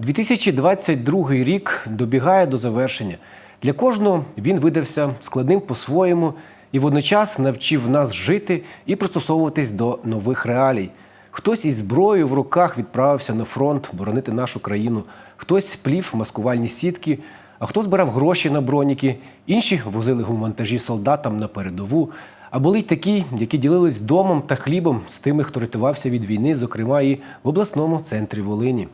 2022 рік добігає до завершення. Для кожного він видався складним по-своєму і водночас навчив нас жити і пристосовуватись до нових реалій. Хтось із зброєю в руках відправився на фронт боронити нашу країну, хтось плів маскувальні сітки, а хто збирав гроші на броніки, інші возили гумантажі солдатам на передову. А були й такі, які ділились домом та хлібом з тими, хто рятувався від війни, зокрема і в обласному центрі Волині.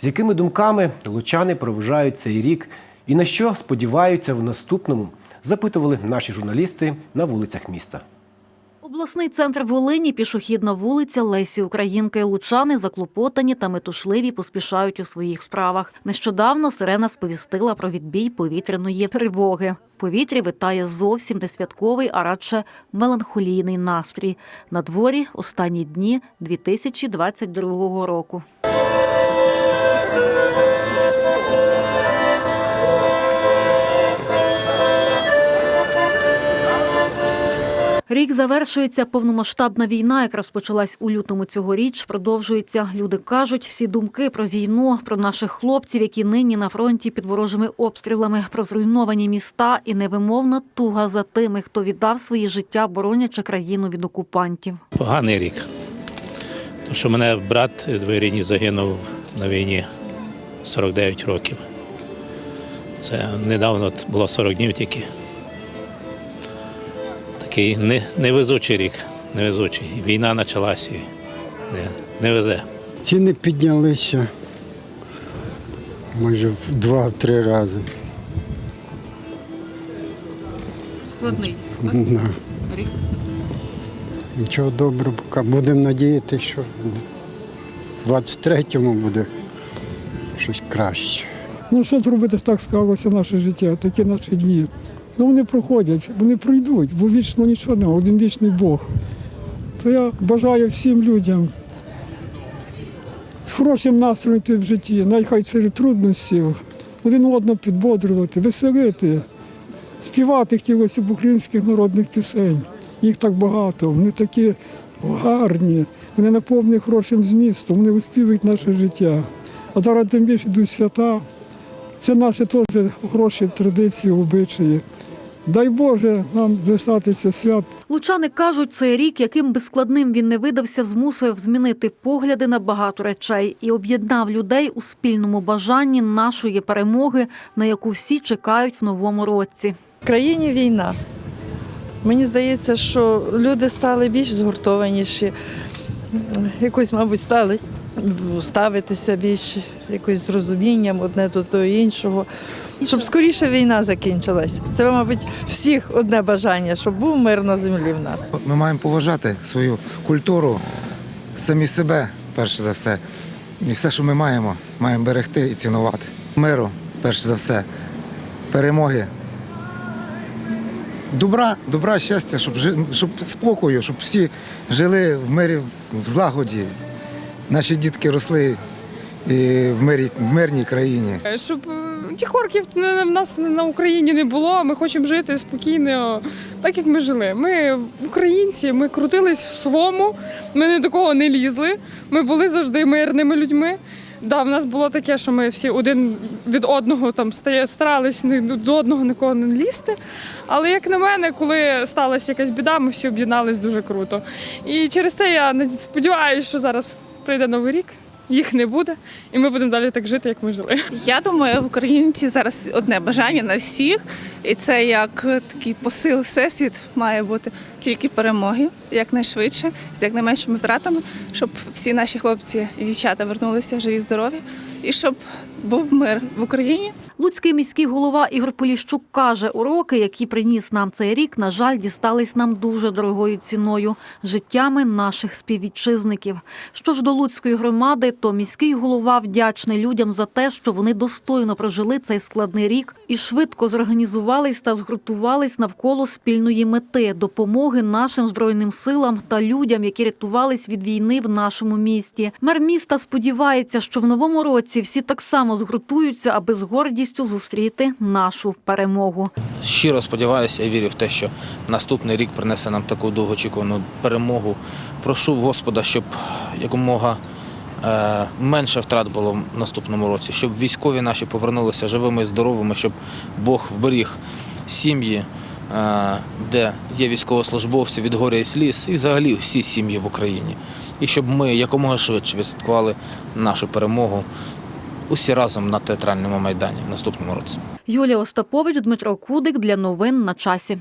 З якими думками лучани проважають цей рік і на що сподіваються в наступному, запитували наші журналісти на вулицях міста. Обласний центр Волині, пішохідна вулиця Лесі Українки. Лучани заклопотані та метушливі поспішають у своїх справах. Нещодавно сирена сповістила про відбій повітряної тривоги. Повітрі витає зовсім не святковий, а радше меланхолійний настрій. На дворі останні дні 2022 року. Рік завершується повномасштабна війна, яка розпочалась у лютому цьогоріч. Продовжується. Люди кажуть, всі думки про війну, про наших хлопців, які нині на фронті під ворожими обстрілами, про зруйновані міста і невимовна туга за тими, хто віддав своє життя, боронячи країну від окупантів. Поганий рік. Тому що мене брат двоюрідний загинув на війні 49 років. Це недавно було 40 днів тільки. Такий не, невезучий рік. Невезучий. Війна почалася і не, не везе. Ціни піднялися майже в два-три рази. Складний. Да. Рік. Нічого доброго, поки будемо надіятися, що в 23-му буде щось краще. Ну що зробити, так склалося наше життя, такі наші дні. Ну вони проходять, вони пройдуть, бо вічно нічого немає, один вічний Бог. То я бажаю всім людям з хорошим настроєм в житті, найхай серед труднощів, один одного підбодрювати, веселити, співати хотілося б українських народних пісень. Їх так багато, вони такі гарні, вони наповнені хорошим змістом, вони виспівують наше життя. А зараз тим більше йдуть свята. Це наші теж хороші традиції, обичаї. Дай Боже нам дістатися свят Лучани кажуть, цей рік, яким би складним він не видався, змусив змінити погляди на багато речей і об'єднав людей у спільному бажанні нашої перемоги, на яку всі чекають в новому році. В країні війна. Мені здається, що люди стали більш згуртованіші, якось, мабуть, стали ставитися більш якось з розумінням одне до того іншого. Щоб скоріше війна закінчилась. Це, мабуть, всіх одне бажання, щоб був мир на землі в нас. Ми маємо поважати свою культуру, самі себе, перш за все. І все, що ми маємо, маємо берегти і цінувати. Миру, перш за все, перемоги. Добра, добра, щастя, щоб, щоб спокою, щоб всі жили в мирі, в злагоді. Наші дітки росли і в, мирі, в мирній країні. Щоб е, тих орків в нас на Україні не було. Ми хочемо жити спокійно, так як ми жили. Ми українці, ми крутились в своєму, ми ні до кого не лізли. Ми були завжди мирними людьми. Да, в нас було таке, що ми всі один від одного там старались до одного нікого не лізти. Але як на мене, коли сталася якась біда, ми всі об'єднались дуже круто. І через це я сподіваюся, що зараз прийде новий рік, їх не буде, і ми будемо далі так жити, як ми жили. Я думаю, в українці зараз одне бажання на всіх, і це як такий посил всесвіт має бути тільки перемоги якнайшвидше, з якнайменшими втратами, щоб всі наші хлопці і дівчата вернулися живі, здорові, і щоб був мир в Україні. Луцький міський голова Ігор Поліщук каже, уроки, які приніс нам цей рік, на жаль, дістались нам дуже дорогою ціною життями наших співвітчизників. Що ж до Луцької громади, то міський голова вдячний людям за те, що вони достойно прожили цей складний рік і швидко зорганізувались та згуртувались навколо спільної мети допомоги нашим збройним силам та людям, які рятувались від війни в нашому місті. Мер міста сподівається, що в новому році всі так само згуртуються, аби з гордістю зустріти нашу перемогу. Щиро сподіваюся і вірю в те, що наступний рік принесе нам таку довгоочікувану перемогу. Прошу Господа, щоб якомога е, менше втрат було в наступному році, щоб військові наші повернулися живими і здоровими, щоб Бог вберіг сім'ї, е, де є військовослужбовці від горя і сліз, і взагалі всі сім'ї в Україні. І щоб ми якомога швидше відсвяткували нашу перемогу усі разом на театральному майдані в наступному році. Юлія Остапович, Дмитро Кудик для новин на часі.